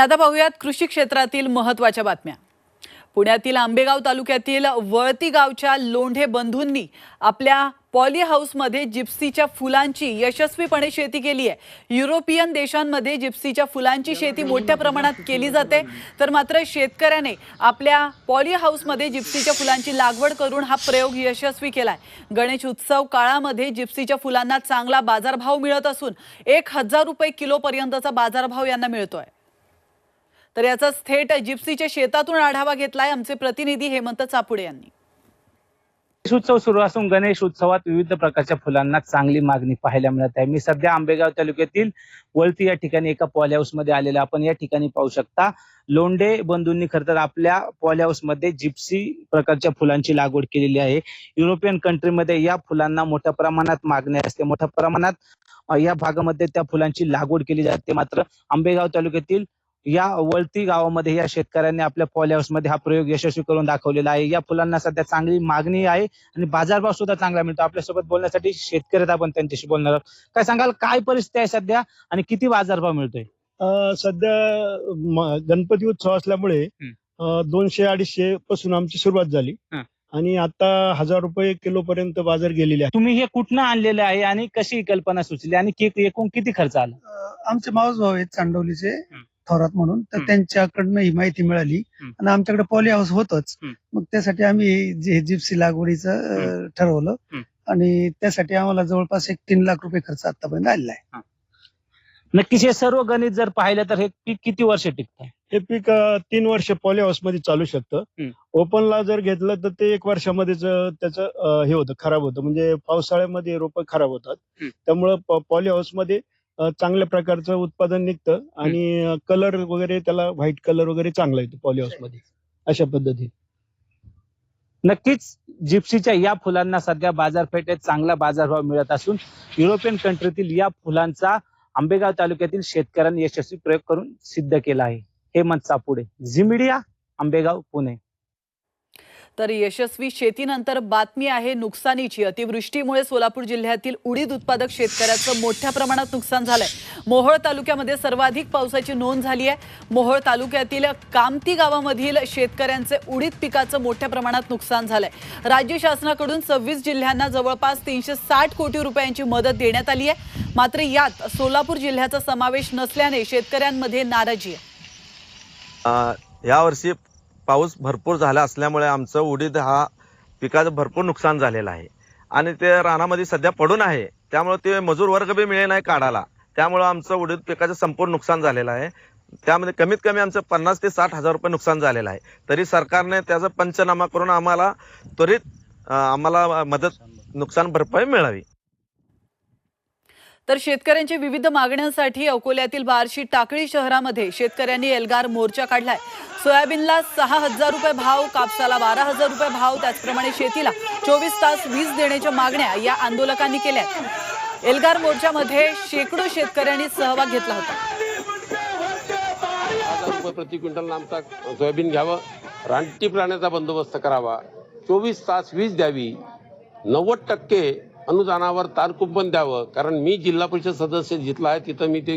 आता पाहूयात कृषी क्षेत्रातील महत्त्वाच्या बातम्या. पुण्यातील आंबेगाव तालुक्यातील वळती गावच्या लोंढे बंधूंनी आपल्या पॉली हाऊसमध्ये जिप्सीच्या फुलांची यशस्वीपणे शेती केली आहे. युरोपियन देशांमध्ये जिप्सीच्या फुलांची शेती मोठ्या प्रमाणात केली जाते. तर मात्र शेतकऱ्याने आपल्या पॉली हाऊसमध्ये जिप्सीच्या फुलांची लागवड करून हा प्रयोग यशस्वी केलाय. गणेश उत्सव काळामध्ये जिप्सीच्या फुलांना चांगला बाजारभाव मिळत असून एक हजार रुपये किलोपर्यंतचा बाजारभाव यांना मिळतोय. तर याचाच थेट जिप्सीच्या शेतातून आढावा घेतलाय आमचे प्रतिनिधी हेमंत चापुडे यांनी. गणेश उत्सव सुरू असून गणेश उत्सवात विविध प्रकारच्या फुलांना चांगली मागणी पाहायला मिळत आहे. मी सध्या आंबेगाव तालुक्यातील वळती या ठिकाणी एका पॉल हाऊसमध्ये आलेला आपण या ठिकाणी पाहू शकता लोंढे बंधूंनी खरं तर आपल्या पॉल हाऊसमध्ये जिप्सी प्रकारच्या फुलांची लागवड केलेली आहे. युरोपियन कंट्रीमध्ये या फुलांना मोठ्या प्रमाणात मागणी असते. मोठ्या प्रमाणात या भागामध्ये त्या फुलांची लागवड केली जाते. मात्र आंबेगाव तालुक्यातील या वळती गावामध्ये या शेतकऱ्यांनी आपल्या पॉली हाऊसमध्ये हा प्रयोग यशस्वी करून दाखवलेला आहे. या फुलांना सध्या चांगली मागणी आहे आणि बाजारभाव सुद्धा चांगला मिळतो. आपल्यासोबत बोलण्यासाठी शेतकरी आपण त्यांच्याशी बोलणार आहोत. काय सांगाल काय परिस्थिती आहे सध्या आणि किती बाजारभाव मिळतोय? अ, सध्या गणपती उत्सव असल्यामुळे हं. दोनशे अडीचशे पासून आमची सुरुवात झाली. आणि आता हजार रुपये किलो पर्यंत बाजार गेलेले आहे तुम्ही हे कुठनं आणलेलं आहे आणि कशी कल्पना सुचली? आणि एकूण किती खर्च आला? आमचे मावस भाऊ आहेत चांडवलीचे. थोरात म्हणून तर. त्यांच्याकडनं ही माहिती मिळाली. आणि आमच्याकडे पॉली हाऊस होतच हं. मग त्यासाठी आम्ही जे जिप्सी लागवडीचं ठरवलं. आणि त्यासाठी आम्हाला जवळपास एक तीन लाख रुपये खर्च आतापर्यंत आलेला आहे नक्कीच हे सर्व गणित जर पाहिलं तर हे पीक किती वर्ष टिकतं हे पीक तीन वर्ष पॉली हाऊसमध्ये चालू शकतं. ओपनला जर घेतलं तर ते एक वर्षामध्येच त्याचं हे होतं खराब होतं म्हणजे पावसाळ्यामध्ये रोपं खराब होतात. त्यामुळं पॉली हाऊसमध्ये चांगल्या प्रकारचं उत्पादन निघतं आणि कलर वगैरे त्याला व्हाईट कलर वगैरे चांगला येतो पॉली हाऊसमध्ये अशा पद्धतीने. नक्कीच जिप्सीच्या या फुलांना सध्या बाजारपेठेत चांगला बाजारभाव मिळत असून युरोपियन कंट्रीतील या फुलांचा आंबेगाव तालुक्यातील शेतकऱ्यांनी यशस्वी प्रयोग करून सिद्ध केला आहे. Hemant Sapude Zee media Ambegaon Pune. तर यशस्वी शेतीनंतर बातमी आहे नुकसानीची. अतिवृष्टीमुळे सोलापूर जिल्ह्यातील उडीद उत्पादक शेतकऱ्याचं मोठ्या प्रमाणात नुकसान झालंय. मोहोळ तालुक्यामध्ये सर्वाधिक पावसाची नोंद झाली आहे. मोहोळ तालुक्यातील कामती गावामधील शेतकऱ्यांचे उडीद पिकाचं मोठ्या प्रमाणात नुकसान झालंय. राज्य शासनाकडून सव्वीस जिल्ह्यांना जवळपास तीनशे साठ कोटी रुपयांची मदत देण्यात आली आहे. मात्र यात सोलापूर जिल्ह्याचा समावेश नसल्याने शेतकऱ्यांमध्ये नाराजी आहे. यावर्षी पाऊस भरपूर झाला असल्यामुळे आमचं उडीद हा पिकाचं भरपूर नुकसान झालेलं आहे. आणि ते रानामध्ये सध्या पडून आहे. त्यामुळे ते मजूर वर्ग बी मिळे नाही काढायला. त्यामुळं आमचं उडीद पिकाचं संपूर्ण नुकसान झालेलं आहे. त्यामध्ये कमीत कमी आमचं पन्नास ते साठ हजार रुपये नुकसान झालेलं आहे. तरी सरकारने त्याचा पंचनामा करून आम्हाला त्वरित आम्हाला मदत नुकसान भरपाई मिळावी. तर शेतकऱ्यांच्या विविध मागण्यांसाठी अकोल्यातील बार्शी टाकळी शहरामध्ये शेतकऱ्यांनी एल्गार मोर्चा काढलाय. सोयाबीनला सहा हजार रुपये भाव कापसाला बारा हजार रुपये भाव त्याचप्रमाणे शेतीला चोवीस तास वीज देण्याच्या मागण्या या आंदोलकांनी केल्या एल्गार मोर्चामध्ये शेकडो शेतकऱ्यांनी सहभाग घेतला होता. प्रति क्विंटल आमचा सोयाबीन घ्यावं रानटी प्राण्याचा बंदोबस्त करावा चोवीस तास वीज द्यावी नव्वद टक्के अनुदानावर तारकुंपण द्यावं. कारण मी जिल्हा परिषद सदस्य जिथला आहे तिथं मी ते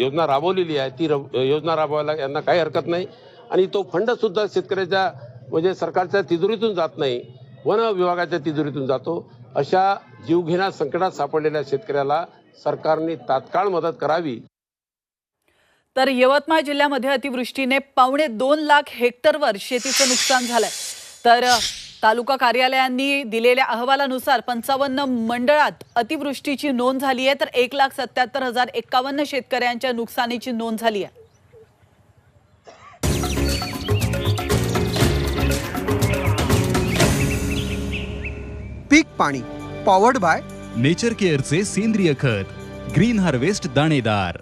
योजना राबवलेली आहे. ती योजना राबवायला यांना काही हरकत नाही. आणि तो फंड सुद्धा शेतकऱ्याच्या म्हणजे सरकारच्या तिजोरीतून जात नाही. वन विभागाच्या तिजोरीतून जातो. अशा जीवघेण्या संकटात सापडलेल्या शेतकऱ्याला सरकारने तात्काळ मदत करावी. तर यवतमाळ जिल्ह्यामध्ये अतिवृष्टीने पावणे दोन लाख हेक्टरवर शेतीचं नुकसान झालंय. तर तालुका कार्यालयांनी दिलेल्या अहवालानुसार पंचावन्न मंडळात अतिवृष्टीची नोंद झाली आहे तर एक लाख सत्याहत्तर हजार एक्कावन्न शेतकऱ्यांच्या नुकसानीची नोंद झाली आहे. पीक पाणी पॉवर्ड बाय नेचर केअरचे सेंद्रिय खत ग्रीन हार्वेस्ट दाणेदार.